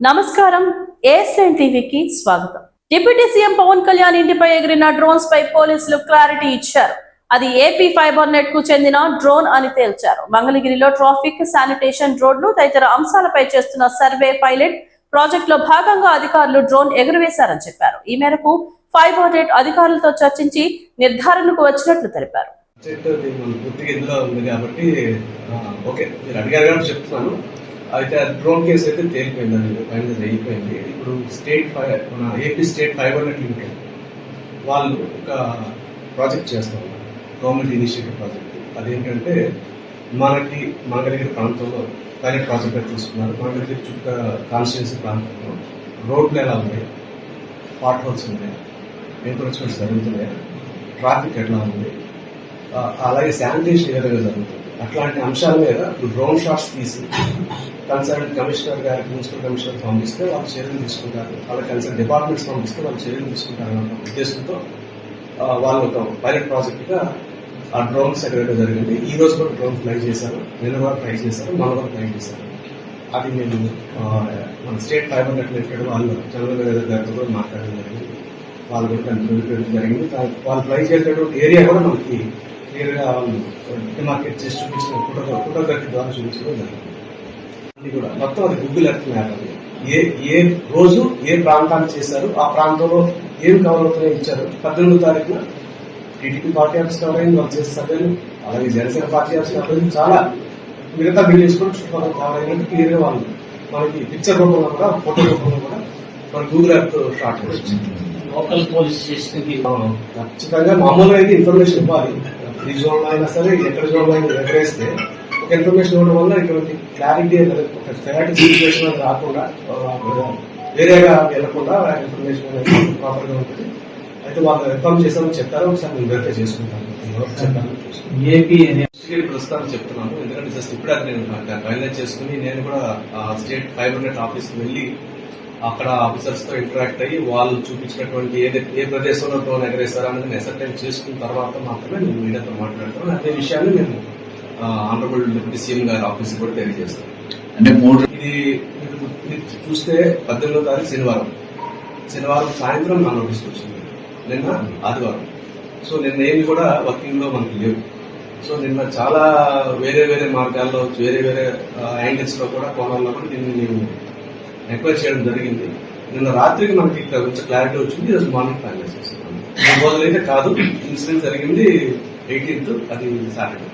నమస్కారం. ఏస్లైన్ టీవీకి స్వాగతం. డిప్యూటీ సీఎం పవన్ కళ్యాణ్ ఇంటిపై ఎగిరిన డ్రోన్స్ పై పోలీసులు క్లారిటీ ఇచ్చారు. అది ఏపీ ఫైబర్ నెట్కు చెందిన డ్రోన్ అని తేల్చారు. మంగళగిరిలో ట్రాఫిక్ శానిటేషన్ రోడ్లు తదితర అంశాలపై చేస్తున్న సర్వే పైలట్ ప్రాజెక్ట్లో భాగంగా అధికారులు డ్రోన్ ఎగురవేశారని చెప్పారు. ఈ మేరకు ఫైబర్ నెట్ అధికారులతో చర్చించి నిర్ధారణకు వచ్చినట్లు తెలిపారు. అయితే ఆ డ్రోన్ కేసు అయితే తేలిపోయింది అది ఫైనల్ అయిపోయింది. ఇప్పుడు స్టేట్ ఫైర్ మన AP state fibre net limited వాళ్ళు ఒక ప్రాజెక్ట్ చేస్తారు గవర్నమెంట్ ఇనిషియేటివ్ ప్రాజెక్ట్. అదేంటంటే మనకి మంగళగిరి ప్రాంతంలో పైలట్ ప్రాజెక్ట్ తీసుకున్నారు. మంగళగిరి చుట్టూ కాన్స్టిట్యున్సీ ప్రాంతంలో రోడ్లు ఎలా ఉన్నాయి? పాట్ హోల్స్ ఉన్నాయి ఎంకరేజ్మెంట్స్ జరుగుతున్నాయి ట్రాఫిక్ ఎట్లా ఉంది? అలాగే శానిటేషన్ ఏ విధంగా జరుగుతుంది? అట్లాంటి అంశాల మీద ఇప్పుడు డ్రోన్ షాట్స్ తీసి కన్సర్న్ కమిషనర్ గారి మున్సిపల్ కమిషనర్ పంపిస్తే వాళ్ళు చర్యలు తీసుకుంటారు. వాళ్ళ కన్సర్న్ డిపార్ట్మెంట్స్ పంపిస్తే వాళ్ళు చర్యలు తీసుకుంటారు అన్న ఉద్దేశంతో వాళ్ళు ఒక పైలట్ ప్రాజెక్ట్గా ఆ డ్రోన్ ఎక్కడైతే జరిగింది. ఈ రోజు కూడా డ్రోన్ ఫ్లై చేశారు. నిన్న కూడా ట్రై చేశారు. మన కూడా ట్రై చేశారు. అది మేము మన స్టేట్ ఫైబర్ నెట్ లిమిటెడ్ వాళ్ళు చంద్రబాబు గారితో కూడా మాట్లాడడం జరిగింది. వాళ్ళు కూడా జరిగింది. వాళ్ళు ఫ్లై చేసేటువంటి ఏరియా కూడా మనకి క్లియర్గా వాళ్ళు డిమార్కెట్ చేసి చూపించిన ఫోటో ఫోటోగ్రఫీ ద్వారా చూపించడం జరిగింది. అది కూడా. మొత్తం అది గూగుల్ ఎర్త్ మ్యాప్ అది. ఏ ఏ రోజు ఏ ప్రాంతాన్ని చేశారు ఆ ప్రాంతంలో ఏం కవర్ అవుతున్నాయో ఇచ్చారు. పద్దెనిమిదో తారీఖున టీడీపీ పార్టీ ఆఫీస్ కవర్ అయింది వాళ్ళు చేసే సభ్యులు అలాగే జనసేన పార్టీ ఆఫీస్ కవర్ అయింది. చాలా మిగతా బిల్డింగ్స్ కూడా చుట్టుపక్కల కవర్ అయినట్టు క్లియర్గా వాళ్ళు మనకి పిక్చర్ రూపంలో కూడా ఫోటో రూపంలో కూడా మన గూగుల్ షాట్ వచ్చింది లోకల్ పోలీస్ స్టేషన్ ఖచ్చితంగా మామూలుగా అయితే ఇన్ఫర్మేషన్ ఇవ్వాలి. ఈ అయినా సరే ఎక్కడ జోన్లో అయినా ఎగరేస్తే ఒక ఇన్ఫర్మేషన్ ఇవ్వడం వల్ల ఇటువంటి క్లారిటీ అనేది ఒక క్లారిటీ సిచ్యువేషన్ అనేది రాకుండా ఆ, వేరేగా వెళ్ళకుండా ఇన్ఫర్మేషన్ అనేది ప్రాపర్గా ఉంటుంది. అయితే వాళ్ళు ఇన్ఫార్మ్ చేసామని చెప్పారు ఒకసారి నేను వెరిఫై చేసుకుంటాను ఏపీ చెప్తున్నాను ఎందుకంటే జస్ట్ ఇప్పుడే అది నేను ఫైనలైజ్ చేసుకుని నేను కూడా ఆ స్టేట్ ఫైబర్ నెట్ ఆఫీస్కి వెళ్ళి అక్కడ ఆఫీసర్స్తో ఇంటరాక్ట్ అయ్యి వాళ్ళు చూపించినటువంటి ఏది ఏ ప్రదేశంలో డ్రోన్ ఎగరేస్తారో అనేది అసర్టైన్ చేసుకున్న తర్వాత మాత్రమే నేను మీడియాతో మాట్లాడతాను. అదే విషయాన్ని నేను ఆనరబుల్ డిప్యూటీ సీఎం గారి ఆఫీస్ కూడా తెలియజేస్తాను. అంటే మూడు ఇది చూస్తే పద్దెనిమిదో తారీఖు శనివారం. శనివారం సాయంత్రం నా నోటీస్కి వచ్చింది. నిన్న ఆదివారం. సో నిన్న ఏమి కూడా వర్కింగ్లో మనకి లేవు. సో నిన్న చాలా వేరే వేరే మార్గాల్లో వేరే వేరే యాంగిల్స్లో కూడా కోణాల్లో కూడా దీన్ని నేను ఎంక్వైరీ చేయడం జరిగింది. నిన్న రాత్రికి మనకి ఇక్కడ కొంచెం క్లారిటీ వచ్చింది. ఈరోజు మార్నింగ్ ఫైనలైజ్ చేస్తున్నాను ఈ కాదు. ఇన్సిడెంట్ జరిగింది ఎయిటీన్త్ అది సాటర్డే